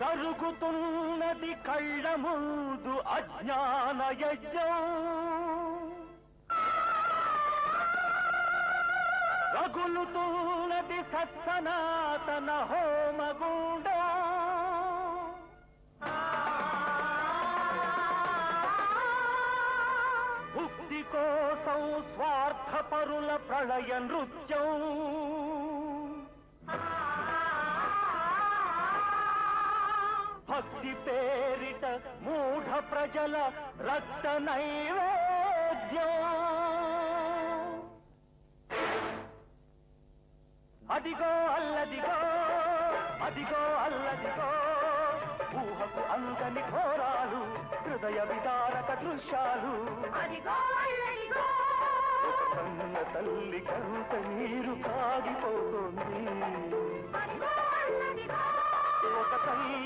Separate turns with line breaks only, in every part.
జరుగుతున్నది కళ్ళ ముందు అజ్ఞాన యజ్ఞం. రగులుతున్నది సత్సనాతన హోమగుండం. భుక్తి కోసం స్వార్థపరుల ప్రళయ నృత్యం. భక్తి పేరిట మూఢ ప్రజల రక్త నైవేద్యం. అదిగో అల్లదిగో అదిగో అల్లదిగో ఊహకు అందని ఘోరాలు హృదయ విదారక దృశ్యాలు.
అదిగో అల్లదిగో.
కన్న తల్లి కంట నీరు కాగిపోతుంది. ఒక తల్లి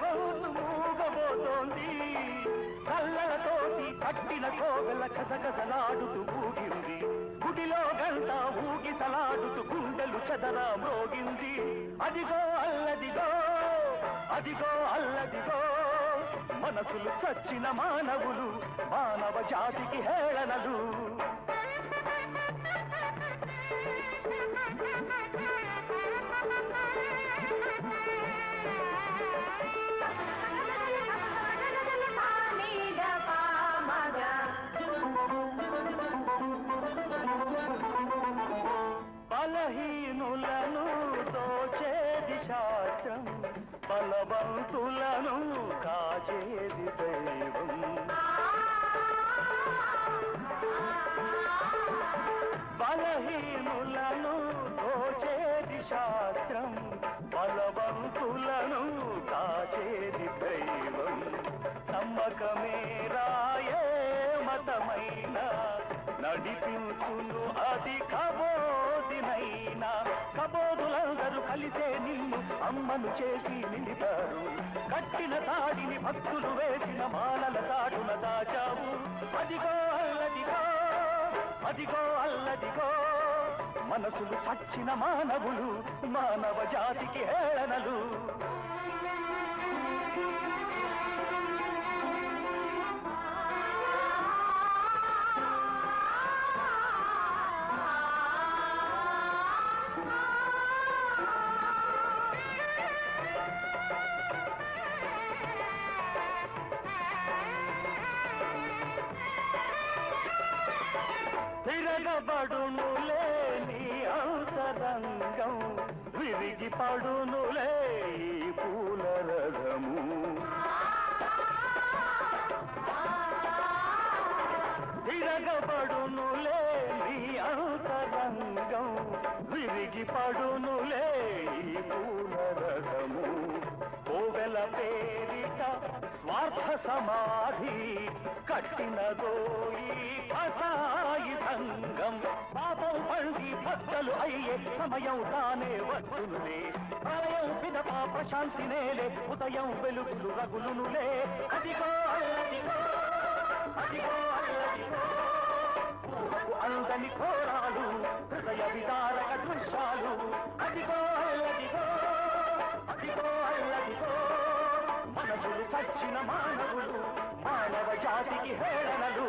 గొంతు మూగబోతోంది కళ్ళలతోటి కట్టిన కోగల కసగసలాడుతూ ఊగింది గుడిలో గంట ఊగిసలాడుతూ గుండెలు చదరా మోగింది అదిగో అల్లదిగో అదిగో అల్లదిగో మనసులు చచ్చిన మానవులు మానవ జాతికి హేళనలు. కాచేది దైవం. బలహీనులను దోచేది శాస్త్రం బలవంతులను కాచేది దైవం. నమ్మకమే రాయే మతమైన నడిపించును అది కబోదినైనా అమ్మను చేసి నిలిపారు కట్టిన తాడిని భక్తులు వేసిన మాలల తాడున దాచావు. అదిగో అల్లదిగో అదిగో అల్లదిగో. మనసులు చచ్చిన మానవులు మానవ జాతికి హేళనలు. తిరగబడునులే నీ అంతరంగం విరిగి పడునులే ఈ పూల రథము. తిరగబడునులే నీ అంతరంగం విరిగి పడునులే ఈ పూల రథము. పోగల పేరిట స్వార్థ సమాధి కట్టినదో ఈ కసాయి సంఘం. పాపం పండి భక్తలు అయ్యే సమయం తానే వచ్చునులే. ప్రళయం పిదప ప్రశాంతి నేలే ఉదయం వెలుగులు రగులునులే. అదిగో అల్లదిగో అదిగో అల్లదిగో అందని ఘోరాలు హృదయ విదారక దృశ్యాలు. అదిగో వచ్చిన మానవుడు మానవ జాతికి హేళనలు.